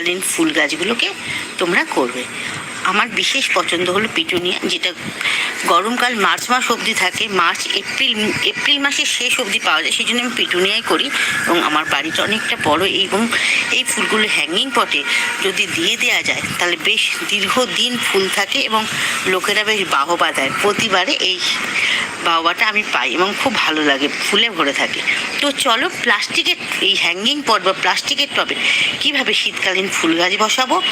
শীতকালীন ফুল গাছগুলোকে তোমরা করবে। আমার বিশেষ পছন্দ হলো পিটুনিয়া, যেটা গরমকাল মার্চ মাস অবধি থাকে। মার্চ, এপ্রিল এপ্রিল মাসের শেষ অবধি পাওয়া যায় সেই জন্য আমি পিটুনিয়াই করি। এবং আমার বাড়িটা অনেকটা বড়, এবং এই ফুলগুলো হ্যাঙ্গিং পটে যদি দিয়ে দেওয়া যায়, তাহলে বেশ দীর্ঘদিন ফুল থাকে এবং লোকেরা বেশ বাহবা দেয়। প্রতিবারে এই বাহবাটা আমি পাই এবং খুব ভালো লাগে, ফুলে ভরে থাকে। তো চলো, প্লাস্টিকের এই হ্যাঙ্গিং পট বা প্লাস্টিকের টবে কীভাবে শীতকালীন ফুল গাছ বসাবো,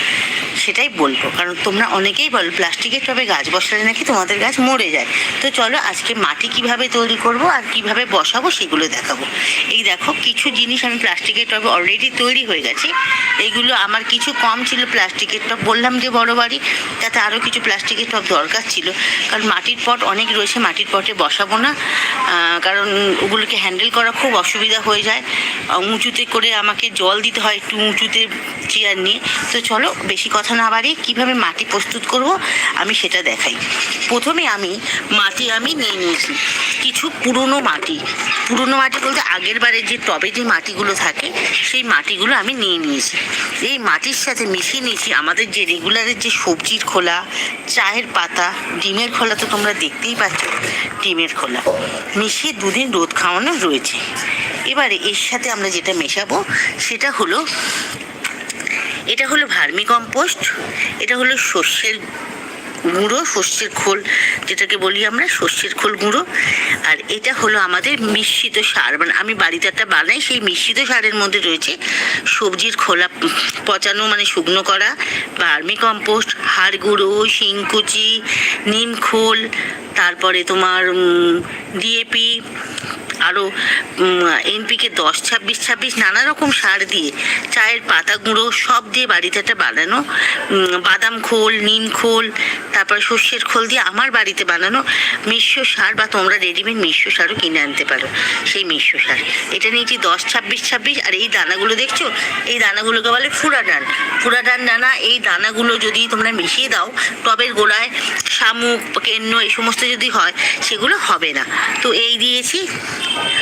সেটাই বলব। কারণ তোমরা অনেকেই বলো, প্লাস্টিকের টবে গাছ বসালে নাকি তোমাদের গাছ মরে যায়? তো চলো, আজকে মাটি কীভাবে তৈরি করব আর কীভাবে বসাবো সেগুলো দেখাবো। এই দেখো, কিছু জিনিস আমি প্লাস্টিকের টবে অলরেডি তৈরি হয়ে গেছে। এইগুলো আমার কিছু কম ছিল প্লাস্টিকের টব, বললাম যে বড় বাড়ি, তাতে আরও কিছু প্লাস্টিকের টব দরকার ছিল। কারণ মাটির পট অনেক রয়েছে, মাটির পটে বসাবো না। কারণ ওগুলোকে হ্যান্ডেল করা খুব অসুবিধা হয়ে যায়। উঁচুতে করে আমাকে জল দিতে হয় একটু উঁচুতে চেয়ার নিয়ে। তো চলো, বেশি কথা না বাড়িয়ে কীভাবে মাটি প্রস্তুত করব, আমি সেটা দেখাই। প্রথমে আমি মাটি আমি নিয়ে নিয়েছি। কিছু পুরনো মাটি। পুরনো মাটি বলতে আগের বারে যে টবে যে মাটিগুলো থাকে, সেই মাটিগুলো আমি নিয়ে নিয়েছি। এই মাটির সাথে মিশিয়ে নিয়েছি আমাদের যে রেগুলারের যে সবজির খোলা, চায়ের পাতা, ডিমের খোলা তো তোমরা দেখতেই পাচ্ছ, ডিমের খোলা। মিশিয়ে দুদিন রোদ খাওয়ানো রয়েছে। এবারে এর সাথে আমরা যেটা মেশাবো, সেটা হলো এটা হলো ভার্মি কম্পোস্ট, এটা হলো সর্ষের গুঁড়ো, সর্ষের খোল, যেটাকে বলি আমরা, সর্ষের খোল গুঁড়ো। আর এটা হলো আমাদের মিশ্রিত সার মানে আমি বাড়িতে একটা বানাই, সেই মিশ্রিত সারের মধ্যে রয়েছে সবজির খোলা, পচানো মানে শুকনো করা, ভার্মি কম্পোস্ট, হাড় গুঁড়ো, শিংকুচি, নিম খোল, তারপরে তোমার ডিএপি আরও এনপিকে দশ, ছাব্বিশ ছাব্বিশ নানা রকম সার দিয়ে চায়ের পাতা গুঁড়ো সব দিয়ে বাড়িতে একটা বানানো বাদাম খোল, নিম খোল, তারপর সর্ষের খোল দিয়ে আমার বাড়িতে বানানো মিশ্র সার বা তোমরা রেডিমেড মিশ্র সারও কিনে আনতে পারো, সেই মিশ্র সার। এটা নিয়েছি দশ, ছাব্বিশ ছাব্বিশ, আর এই দানাগুলো দেখছ? এই দানাগুলোকে বলে ফুরাডান। ফুরাডান দানা এই দানাগুলো যদি তোমরা মিশিয়ে দাও, টবের গোড়ায় শামুক, কেন্ন, এই সমস্ত যদি হয়, সেগুলো হবে না। তো এই দিয়েছি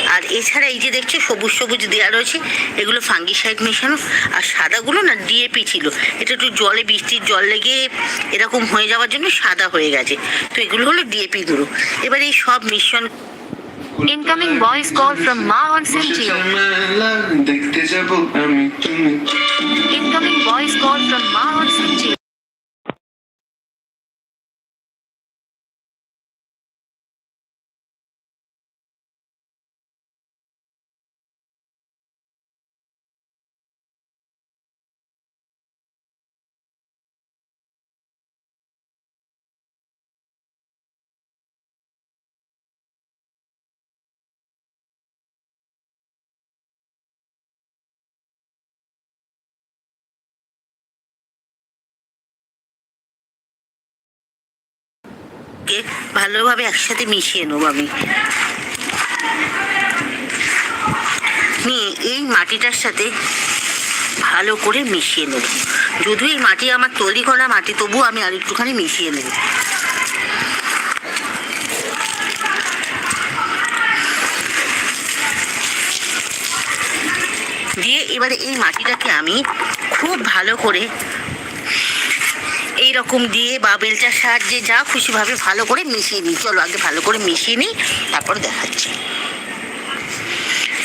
আর এছাড়া এই যে দেখছ সবুজ সবুজ দেওয়া রয়েছে এগুলো ফাঙ্গিসাইড মেশানো। আর সাদাগুলো না ডিএপি ছিল। এটা একটু জলে বৃষ্টির জল লেগে এরকম হয়ে যাওয়ার জন্য সাদা হয়ে গেছে। তো এগুলো হলো ডিএপি গুঁড়ো। এবার এই সব মিশ্রণ Incoming voice call from Ma on Centio. মেলা দেখতে যাব আমি তুমি। Incoming voice call from Ma on Centio. কে ভালোভাবে একসাথে মিশিয়ে নেব আমি। এই মাটিটার সাথে ভালো করে মিশিয়ে নেব। যদিও এই মাটি আমার তৈরি করা মাটি তবু আমি আর একটুখানি মিশিয়ে নেব। দিয়ে এবারে এই মাটিটাকে আমি খুব ভালো করে এই রকম দিয়ে বা বেলটার সাহায্যে যা খুশিভাবে ভালো করে মিশিয়ে নিই। চলো আগে ভালো করে মিশিয়ে নিই, তারপর দেখাচ্ছি।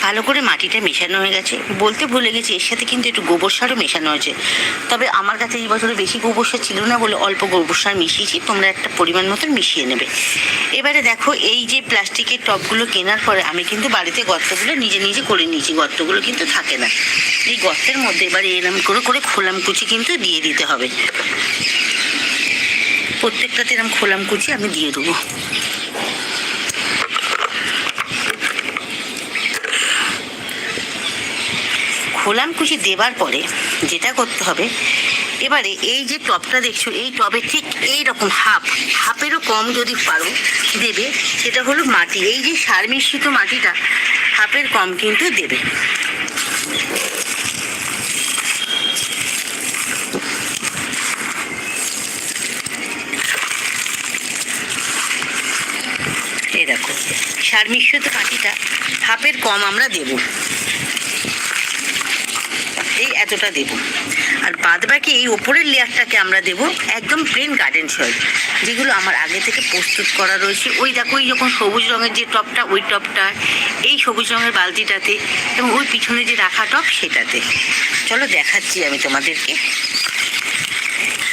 ভালো করে মাটিটা মেশানো হয়ে গেছে। বলতে ভুলে গেছি, এর সাথে কিন্তু একটু গোবর সারও মেশানো হয়েছে। তবে আমার কাছে এই বছরে বেশি গোবর সার ছিল না বলে অল্প গোবর সার মিশিয়েছি, তোমরা একটা পরিমাণ মতন মিশিয়ে নেবে। এবারে দেখো, এই যে প্লাস্টিকের টবগুলো কেনার পরে আমি কিন্তু বাড়িতে গর্তগুলো নিজে নিজে করে নিয়েছি, গর্তগুলো কিন্তু থাকে না। এই গর্তের মধ্যে এবারে এরম করে করে খোলাম কুচি কিন্তু দিয়ে দিতে হবে। প্রত্যেকটাতে এরকম খোলাম কুচি, আমি দিয়ে দেবো। খোলাম কুচি দেবার পরে যেটা করতে হবে, এবারে এই যে টবটা দেখছ, এই টবে ঠিক এই রকম হাফ, হাফেরও কম যদি পারো দেবে, সেটা হলো মাটি। এই যে সার মিশ্রিত মাটিটা, হাফের কম কিন্তু দেবে এই দেখো সার মিশ্রিত মাটিটা হাফের কম আমরা দেব। এই এতটা দেব। আর বাদ বাকি এই ওপরের লেয়ারটাকে আমরা দেব একদম প্লেন গার্ডেন সয়েল যেগুলো আমার আগে থেকে প্রস্তুত করা রয়েছে। ওই দেখো ওই যখন সবুজ রঙের যে টপটা, ওই টপটা, এই সবুজ রঙের বালতিটাতে এবং ওই পিছনে যে রাখা টপ, সেটাতে। চলো দেখাচ্ছি আমি তোমাদেরকে।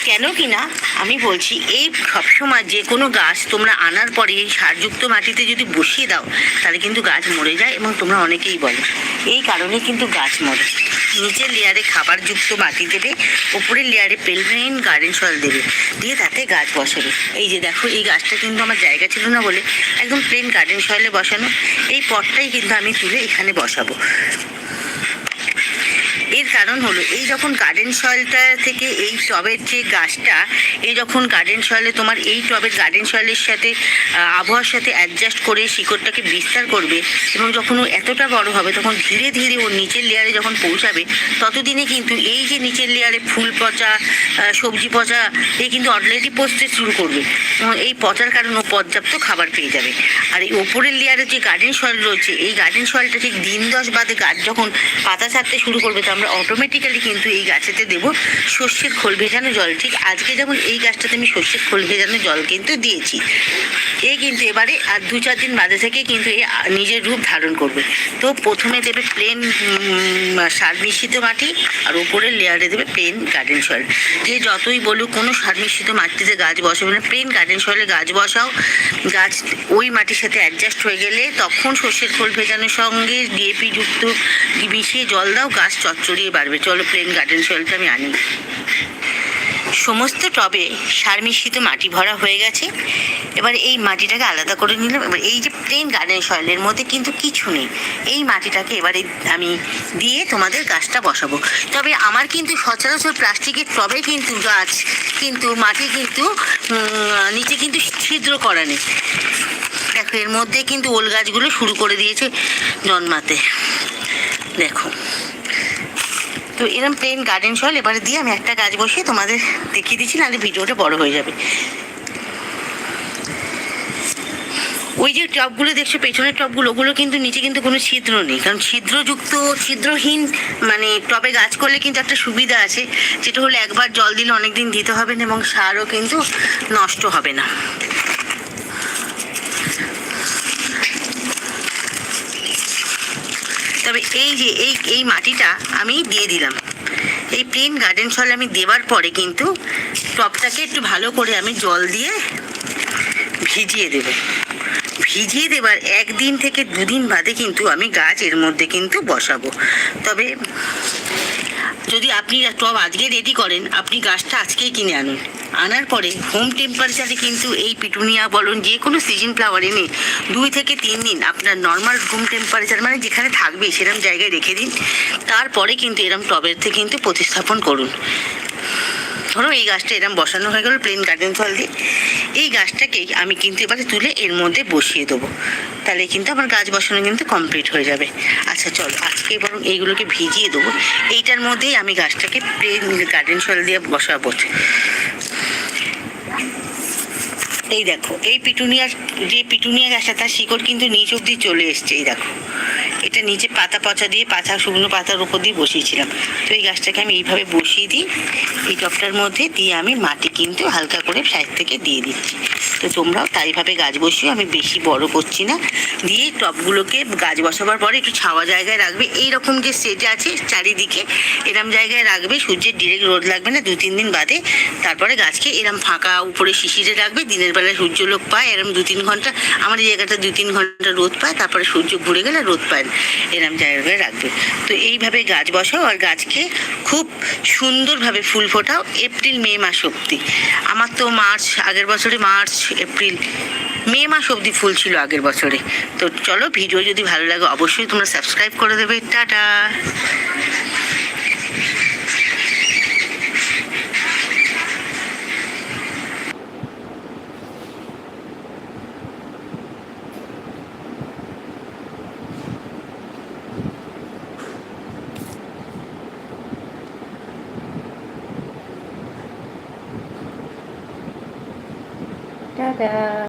কেন কি না আমি বলছি, এই সবসময় যে কোনো গাছ তোমরা আনার পরে এই সারযুক্ত মাটিতে যদি বসিয়ে দাও, তাহলে কিন্তু গাছ মরে যায় এবং তোমরা অনেকেই বলো। এই কারণে কিন্তু গাছ মরে। নিচের লেয়ারে খাবারযুক্ত মাটি দেবে উপরের লেয়ারে পেলমেন গার্ডেন সয়েল দেবে, দিয়ে তাতে গাছ বসাবে। এই যে দেখো, এই গাছটা কিন্তু আমার জায়গা ছিল না বলে একদম প্লেন গার্ডেন সয়েলে বসানো। এই পটটাই কিন্তু আমি তুলে এখানে বসাবো। কারণ হলো, এই যখন গার্ডেন সয়েলটা থেকে এই টবের যে গাছটা, এই যখন গার্ডেন সয়েলে তোমার এই টবের গার্ডেন সয়েলের সাথে আবহাওয়ার সাথে অ্যাডজাস্ট করে শিকড়টাকে বিস্তার করবে এবং যখন ও এতটা বড় হবে, তখন ধীরে ধীরে ও নিচের লেয়ারে যখন পৌঁছাবে, ততদিনে কিন্তু এই যে নিচের লেয়ারে ফুল পচা সবজি পচা এই কিন্তু অলরেডি পচতে শুরু করবে। এবং এই পচার কারণে ও পর্যাপ্ত খাবার পেয়ে যাবে। আর এই ওপরের লেয়ারে যে গার্ডেন সয়েল রয়েছে, এই গার্ডেন সয়েলটা ঠিক দিন দশ বাদে গাছ যখন পাতা ছাড়তে শুরু করবে, তো আমরা অটোমেটিক্যালি কিন্তু এই গাছেতে দেব সর্ষের খোল ভেজানো জল। ঠিক আজকে যেমন এই গাছটাতে আমি সর্ষের খোল ভেজানো জল কিন্তু দিয়েছি। এ কিন্তু এবারে আর দু চার দিন বাদে থেকে কিন্তু এ নিজের রূপ ধারণ করবে। তো প্রথমে দেবে প্লেন সার মিশ্রিত মাটি আর উপরের লেয়ারে দেবে প্লেন গার্ডেন সয়েল যে যতই বলুক কোনো সার মিশ্রিত মাটিতে গাছ বসাবে না। প্লেন গার্ডেন সয়েলে গাছ বসাও। গাছ ওই মাটির সাথে অ্যাডজাস্ট হয়ে গেলে তখন সর্ষের খোল ভেজানোর সঙ্গে ডিএপি যুক্ত মিশিয়ে জল দাও। গাছ চচ্চড়িয়ে বাড়বে। চলো প্লেন গার্ডেন সয়েলটা আমি আনি। সমস্ত টবে সার মিশ্রিত মাটি ভরা হয়ে গেছে। এবার এই মাটিটাকে আলাদা করে নিলাম। এবার এই যে প্লেন গার্ডেন সয়েলের মধ্যে কিন্তু কিছু নেই। এই মাটিটাকে এবারে আমি দিয়ে তোমাদের গাছটা বসাবো। তবে আমার কিন্তু সচরাচর প্লাস্টিকের টবে কিন্তু গাছ কিন্তু মাটি কিন্তু নিচে কিন্তু ছিদ্র করা নেই। দেখো, এর মধ্যে কিন্তু ওল গাছগুলো শুরু করে দিয়েছে জন্মাতে। দেখো। তো এরকম প্লেন গার্ডেন সয়েল এবারে দিয়ে আমি একটা গাছ বসিয়ে তোমাদের দেখিয়ে দিচ্ছি, নাহলে ভিডিওটা বড় হয়ে যাবে। ওই যে টবগুলো দেখছ, পেছনের টবগুলো ওগুলো কিন্তু নিচে কিন্তু কোনো ছিদ্র নেই, কারণ ছিদ্রযুক্ত, ছিদ্রহীন মানে টবে গাছ করলে কিন্তু একটা সুবিধা আছে, যেটা হলো একবার জল দিলে অনেক দিন দিতে হবে না এবং সারও কিন্তু নষ্ট হবে না। তবে এই যে, এই এই মাটিটা আমি দিয়ে দিলাম। এই প্লেন গার্ডেন সল আমি দেওয়ার পরে কিন্তু টপটাকে একটু ভালো করে আমি জল দিয়ে ভিজিয়ে দেব। ভিজিয়ে দেবার একদিন থেকে দুদিন বাদে কিন্তু আমি গাছ এর মধ্যে কিন্তু বসাবো। তবে যদি আপনি টব আজকে রেডি করেন, আপনি গাছটা আজকেই কিনে আনুন। আনার পরে হোম টেম্পারেচারে কিন্তু এই পিটুনিয়া বলুন, যে কোনো সিজন ফ্লাওয়ার এনে দুই থেকে তিন দিন আপনার নর্মাল রুম টেম্পারেচার মানে যেখানে থাকবে সেরকম জায়গায় রেখে দিন। তারপরে কিন্তু এরম থেকে কিন্তু প্রতিস্থাপন করুন। ধরো এই গাছটা এরম বসানো হয়ে গেল প্লেন গার্ডেন ফল দিয়ে। এই গাছটাকেই আমি কিন্তু এবারে তুলে এর মধ্যে বসিয়ে দেবো। তাহলে কিন্তু আমার গাছ বসানো কিন্তু কমপ্লিট হয়ে যাবে। আচ্ছা চলো, আজকে বরং এইগুলোকে ভিজিয়ে দেবো। এইটার মধ্যেই আমি গাছটাকে প্লেন গার্ডেন সয়েল দিয়ে বসাবো। এই দেখো, এই পিটুনিয়ার যে পিটুনিয়া গাছটা, তার শিকড় কিন্তু নিচ অব্দি চলে এসছে, এই দেখো। এটা নিচে পাতা পচা দিয়ে পাতা, শুকনো পাতার উপর দিয়ে বসিয়েছিলাম। তো এই গাছটাকে আমি এইভাবে বসিয়ে দিই। এই টপটার মধ্যে দিয়ে আমি মাটি কিন্তু হালকা করে সাইড থেকে দিয়ে দিচ্ছি। তো তোমরাও তাইভাবে গাছ বসিও, আমি বেশি বড় করছি না। দিয়ে টবগুলোকে গাছ বসাবার পরে একটু ছাওয়া জায়গায় রাখবে। এই রকম যে সেট আছে চারিদিকে, এরম জায়গায় রাখবে। সূর্যের ডিরেক্ট রোদ লাগবে না দু তিন দিন বাদে। তারপরে গাছকে এরম ফাঁকা উপরে শিশিরে রাখবে। দিনের বেলায় সূর্যলোক পায়, এরম দু তিন ঘণ্টা। আমার এই জায়গাটা দু তিন ঘণ্টা রোদ পায়, তারপরে সূর্য ঘুরে গেলে রোদ পায় না। এরম জায়গায় রাখবে। তো এইভাবে গাছ বসাও আর গাছকে খুব সুন্দরভাবে ফুল ফোটাও। এপ্রিল, মে মাস অবধি। আমার তো মার্চ, আগের বছরে মার্চ এপ্রিল। মে মাস অবধি ফুল ছিল আগের বছরে। তো চলো ভিডিও যদি ভালো লাগে, অবশ্যই তোমরা সাবস্ক্রাইব করে দেবে। টাটা। 对